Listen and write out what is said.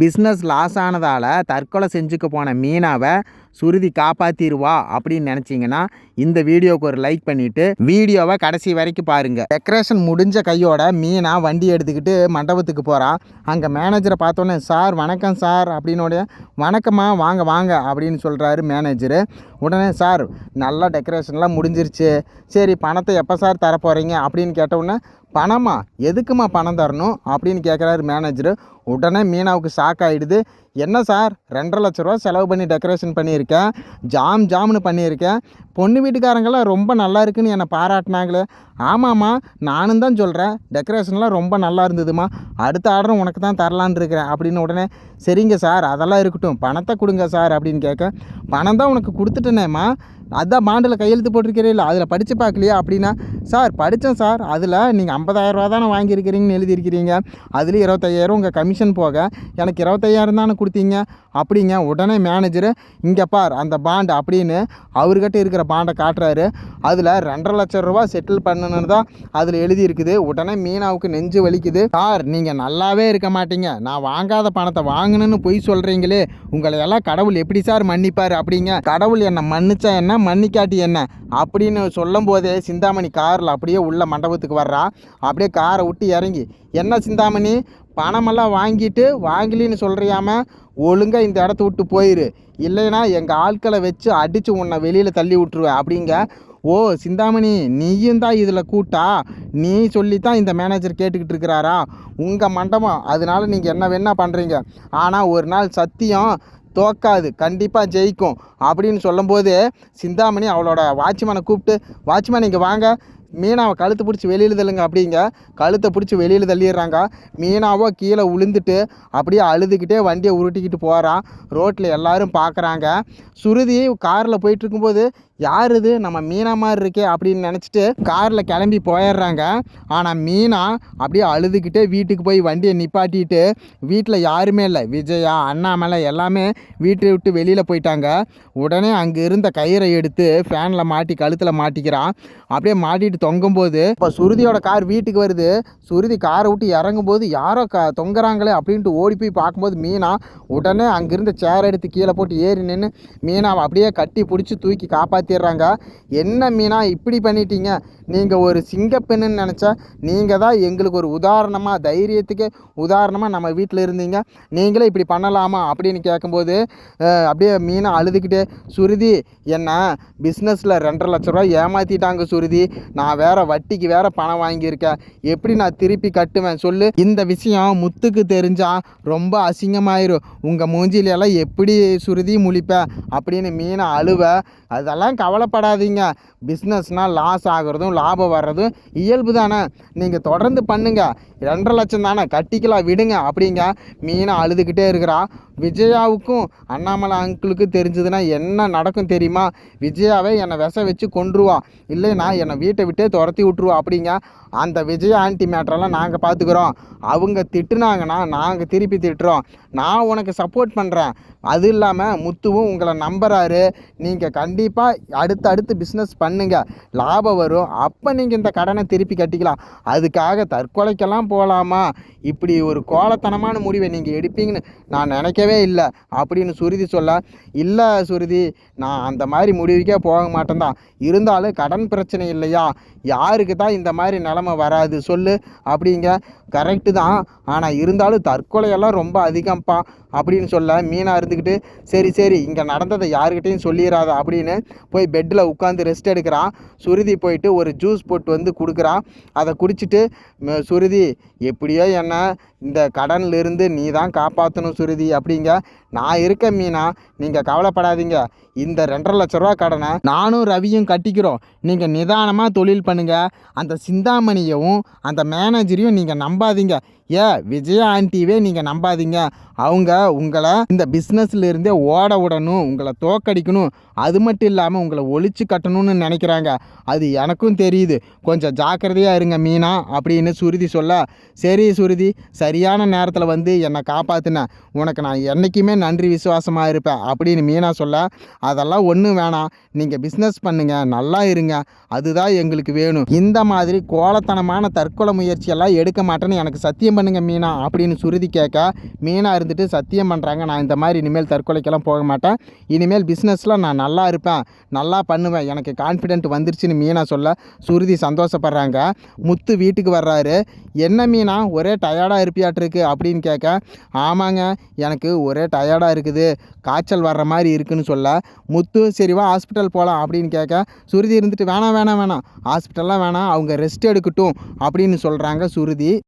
Business loss ஆனதால் தற்கொலை செஞ்சுக்க போன மீனாவை சுருதி காப்பாற்றிடுவா அப்படின்னு நினச்சிங்கன்னா இந்த வீடியோவுக்கு ஒரு லைக் பண்ணிவிட்டு வீடியோவை கடைசி வரைக்கும் பாருங்கள் டெக்கரேஷன் முடிஞ்ச கையோட மீனா வண்டி எடுத்துக்கிட்டு மண்டபத்துக்கு போகிறான் அங்கே மேனேஜரை பார்த்தோன்னே சார் வணக்கம் சார் அப்படின்னோடைய வணக்கம்மா வாங்க வாங்க அப்படின்னு சொல்கிறாரு மேனேஜரு உடனே சார் நல்லா டெக்கரேஷன்லாம் முடிஞ்சிருச்சு. சரி பணத்தை எப்போ சார் தரப்போகிறீங்க அப்படின்னு கேட்டவுடனே பணமா? எதுக்குமா பணம் தரணும்? அப்படின்னு கேட்குறாரு மேனேஜர் உடனே மீனாவுக்கு ஷாக் ஆகிடுது என்ன சார் ரெண்டரை லட்ச ரூபா செலவு பண்ணி டெக்கரேஷன் பண்ணியிருக்கேன். ஜாம் ஜாம்னு பண்ணியிருக்கேன். பொண்ணு வீட்டுக்காரங்களாம் ரொம்ப நல்லா இருக்குன்னு என்னை பாராட்டினாங்களே. ஆமாம்மா நானும் தான் சொல்கிறேன் டெக்கரேஷன்லாம் ரொம்ப நல்லா இருந்ததுமா அடுத்த ஆர்டரும் உனக்கு தான் தரலான் இருக்கிறேன் அப்படின்னு உடனே சரிங்க சார் அதெல்லாம் இருக்கட்டும். பணத்தை கொடுங்க சார் அப்படின்னு கேட்க பணம் தான் உனக்கு கொடுத்துட்டேனேம்மா. அதான் பாண்டில் கையெழுத்து போட்டிருக்கிறீல்ல அதில் படித்து பார்க்கலையா? அப்படின்னா சார் படித்தேன் சார். அதில் நீங்கள் ஐம்பதாயிரரூவா தானே வாங்கியிருக்கிறீங்கன்னு எழுதியிருக்கிறீங்க. அதில் இருபத்தையாயிரம் உங்கள் கமிஷன் போக எனக்கு இருபத்தையாயிரம் தானே கொடுத்தீங்க. அப்படிங்க உடனே மேனேஜரு இங்கே பார் அந்த பாண்டு அப்படின்னு அவர்கிட்ட இருக்கிற பாண்டை காட்டுறாரு. அதில் ரெண்டரை லட்சம் ரூபா செட்டில் பண்ணணுன்னு தான் அதில் எழுதியிருக்குது. உடனே மீனாவுக்கு நெஞ்சு வலிக்குது. சார் நீங்கள் நல்லாவே இருக்க மாட்டீங்க. நான் வாங்காத பணத்தை வாங்கணும்னு பொய் சொல்கிறீங்களே உங்களை எல்லாம் கடவுள் எப்படி சார் மன்னிப்பார் அப்படிங்க. கடவுள் என்னை மன்னிச்சா என்ன? மன்னிக்காட்டி என்ன? அப்படின்னு சொல்லும் போதே சிந்தாமணி காரில் அப்படியே உள்ள மண்டபத்துக்கு வர்றா. அப்படியே காரை விட்டு இறங்கி என்ன சிந்தாமணி? பணமெல்லாம் வாங்கிட்டு வாங்கலின்னு சொல்கிறியாம ஒழுங்காக இந்த இடத்த விட்டு போயிரு. இல்லைன்னா எங்கள் ஆட்களை வச்சு அடித்து உன்னை வெளியில் தள்ளி விட்ருவேன் அப்படிங்க. ஓ சிந்தாமணி நீயும் தான் இதில் கூட்டா? நீ சொல்லித்தான் இந்த மேனேஜர் கேட்டுக்கிட்டு இருக்கிறாரா? உங்கள் மண்டபம். அதனால நீங்கள் என்ன வேணா பண்ணுறீங்க ஆனால் ஒரு நாள் சத்தியம் தோக்காது. கண்டிப்பாக ஜெயிக்கும். அப்படின்னு சொல்லும்போது சிந்தாமணி அவளோட வாட்ச்மேனை கூப்பிட்டு வாட்ச்மேன் இங்கே வாங்க. மீனாவை கழுத்து பிடிச்சி வெளியில் தள்ளுங்க அப்படிங்க. கழுத்தை பிடிச்சி வெளியில் தள்ளிடுறாங்க. மீனாவோ கீழே விழுந்துட்டு அப்படியே அழுதுகிட்டே வண்டியை உருட்டிக்கிட்டு போகிறான் ரோட்டில் எல்லாரும் பார்க்குறாங்க சுருதி காரில் போயிட்டுருக்கும்போது யார் இது? நம்ம மீனா மாதிரி இருக்கே அப்படின்னு நினச்சிட்டு காரில் கிளம்பி போயிடுறாங்க. ஆனால் மீனா அப்படியே அழுதுகிட்டே வீட்டுக்கு போய் வண்டியை நிப்பாட்டிட்டு வீட்டில் யாருமே இல்லை. விஜயா அண்ணாமலை எல்லாமே வீட்டை விட்டு வெளியில் போயிட்டாங்க. உடனே அங்கே இருந்த கயிறை எடுத்து ஃபேனில் மாட்டி கழுத்தில் மாட்டிக்கிறான் அப்படியே மாட்டிட்டு தொங்கும்போது இப்போ சுருதியோட கார் வீட்டுக்கு வருது. சுருதி காரை விட்டு இறங்கும்போது யாரோ க தொங்குறாங்களே அப்படின்ட்டு ஓடி போய் பார்க்கும்போது மீனா உடனே அங்கேருந்து சேர் எடுத்து கீழே போட்டு ஏறி நின்று மீனாவை அப்படியே கட்டி பிடிச்சி தூக்கி காப்பாற்றி காப்பாற்றிடுறாங்க என்ன மீனா இப்படி பண்ணிட்டீங்க? நீங்கள் ஒரு சிங்கப்பெண்ணுன்னு நினச்சா நீங்கள் தான் எங்களுக்கு ஒரு உதாரணமாக தைரியத்துக்கு உதாரணமாக நம்ம வீட்டில் இருந்தீங்க. நீங்களே இப்படி பண்ணலாமா அப்படின்னு கேட்கும்போது அப்படியே மீனா அழுதுகிட்டே சுருதி என்ன பிஸ்னஸில் ரெண்டரை லட்ச ரூபா ஏமாற்றிட்டாங்க சுருதி. நான் வேறு வட்டிக்கு வேறு பணம் வாங்கியிருக்கேன். எப்படி நான் திருப்பி கட்டுவேன் சொல்லு? இந்த விஷயம் முத்துக்கு தெரிஞ்சால் ரொம்ப அசிங்கமாயிரும். உங்கள் மூஞ்சிலெல்லாம் எப்படி சுருதி முழிப்பேன் அப்படின்னு மீனை அழுவ. அதெல்லாம் கவலைப்படாதீங்க. பிஸ்னஸ்னால் லாஸ் ஆகுறதும் லாபம் வர்றதும் இயல்பு தானே. நீங்கள் தொடர்ந்து பண்ணுங்கள் ரெண்டரை லட்சம் தானே. கட்டிக்கலாம் விடுங்க. அப்படிங்க. மீனை அழுதுகிட்டே இருக்கிறா. விஜயாவுக்கும் அண்ணாமலை அங்கிளுக்கும் தெரிஞ்சதுன்னா என்ன நடக்கும் தெரியுமா? விஜயாவை என்னை விஷ வச்சு கொன்றுவா. இல்லைன்னா என்னை வீட்டை விட்டே துரத்தி விட்ருவா அப்படிங்க. அந்த விஜயா ஆன்டி மேட்டரெல்லாம் நாங்கள் பார்த்துக்குறோம் அவங்க திட்டுனாங்கன்னா நாங்கள் திருப்பி திட்டுறோம். நான் உனக்கு சப்போர்ட் பண்ணுறேன் அது இல்லாமல் முத்துவும் உங்களை நம்புகிறாரு நீங்கள் கண்டிப்பாக அடுத்து அடுத்து பிஸ்னஸ் பண்ணுங்க. லாபம் வரும். அப்போ நீங்கள் இந்த கடனை திருப்பி கட்டிக்கலாம். அதுக்காக தற்கொலைக்கெல்லாம் போகலாமா? இப்படி ஒரு கோலத்தனமான முடிவை நீங்கள் எடுப்பீங்கன்னு நான் நினைக்கவே இல்லை. அப்படின்னு சுருதி சொல்ல இல்லை சுருதி நான் அந்த மாதிரி முடிவுக்கே போக மாட்டேன் தான் இருந்தாலும் கடன் பிரச்சனை இல்லையா? யாருக்கு தான் இந்த மாதிரி நிலமை வராது? சொல்லு. அப்படிங்க. கரெக்டு தான். ஆனால் இருந்தாலும் தற்கொலையெல்லாம் ரொம்ப அதிகம்ப்பா அப்படின்னு சொல்ல மீனாக இருந்துக்கிட்டு சரி சரி. இங்கே நடந்ததை யாருக்கிட்டையும் சொல்லிடாத அப்படின்னு போய் பெட்டில் உட்காந்து ரெஸ்ட் எடுக்கிறான். சுருதி போயிட்டு ஒரு ஜூஸ் போட்டு வந்து கொடுக்குறான் அதை குடிச்சிட்டு "ம, சுருதி எப்படியோ என்ன இந்த கடன்லேருந்து நீ தான் காப்பாற்றணும் சுருதி அப்படிங்க. நான் இருக்க மீனா நீங்கள் கவலைப்படாதீங்க. இந்த ரெண்டரை லட்ச ரூபா கடனை நானும் ரவியும் கட்டிக்கிறோம். நீங்கள் நிதானமாக தொழில் பண்ணுங்கள் அந்த சிந்தாமணியவும் அந்த மேனேஜரையும் நீங்கள் நம்பாதீங்க. ஏ விஜயா ஆண்டியவே நீங்கள் நம்பாதீங்க. அவங்க உங்களை இந்த பிஸ்னஸ்லேருந்தே ஓட விடணும் உங்களை தோக்கடிக்கணும். அது மட்டும் இல்லாமல் உங்களை ஒழிச்சு கட்டணும்னு நினைக்கிறாங்க. அது எனக்கும் தெரியுது. கொஞ்சம் ஜாக்கிரதையாக இருங்க மீனா அப்படின்னு சுருதி சொல்ல. சரி சுருதி சரி சரியான நேரத்தில் வந்து என்னை காப்பாற்றின உனக்கு நான் என்றைக்குமே நன்றி விசுவாசமாக இருப்பேன் அப்படின்னு மீனா சொல்ல அதெல்லாம் ஒன்றும் வேணாம். நீங்கள் பிஸ்னஸ் பண்ணுங்கள் நல்லா இருங்க. அதுதான் எங்களுக்கு வேணும். இந்த மாதிரி கோலத்தனமான தற்கொலை முயற்சியெல்லாம் எடுக்க மாட்டேன்னு எனக்கு சத்தியம் பண்ணுங்கள் மீனா அப்படின்னு சுருதி கேட்க மீனா இருந்துட்டு சத்தியம் பண்ணுறாங்க நான் இந்த மாதிரி இனிமேல் தற்கொலைக்கெல்லாம் போக மாட்டேன். இனிமேல் பிஸ்னஸில் நான் நல்லா இருப்பேன். நல்லா பண்ணுவேன். எனக்கு கான்ஃபிடென்ட் வந்துருச்சுன்னு மீனா சொல்ல சுருதி சந்தோஷப்படுறாங்க. முத்து வீட்டுக்கு வர்றாரு. என்ன மீனா? ஒரே டயர்டாக இருப்பியாட்டிருக்கு அப்படின்னு கேட்க ஆமாங்க எனக்கு ஒரே டயர்டாக இருக்குது. காய்ச்சல் வர்ற மாதிரி இருக்குன்னு சொல்ல முத்து சரிவா ஹாஸ்பிட்டல் போகலாம் அப்படின்னு கேட்க சுருதி இருந்துட்டு வேணாம் வேணாம் வேணாம். ஹாஸ்பிட்டல்லாம் வேணாம் அவங்க ரெஸ்ட் எடுக்கட்டும் அப்படின்னு சொல்கிறாங்க சுருதி.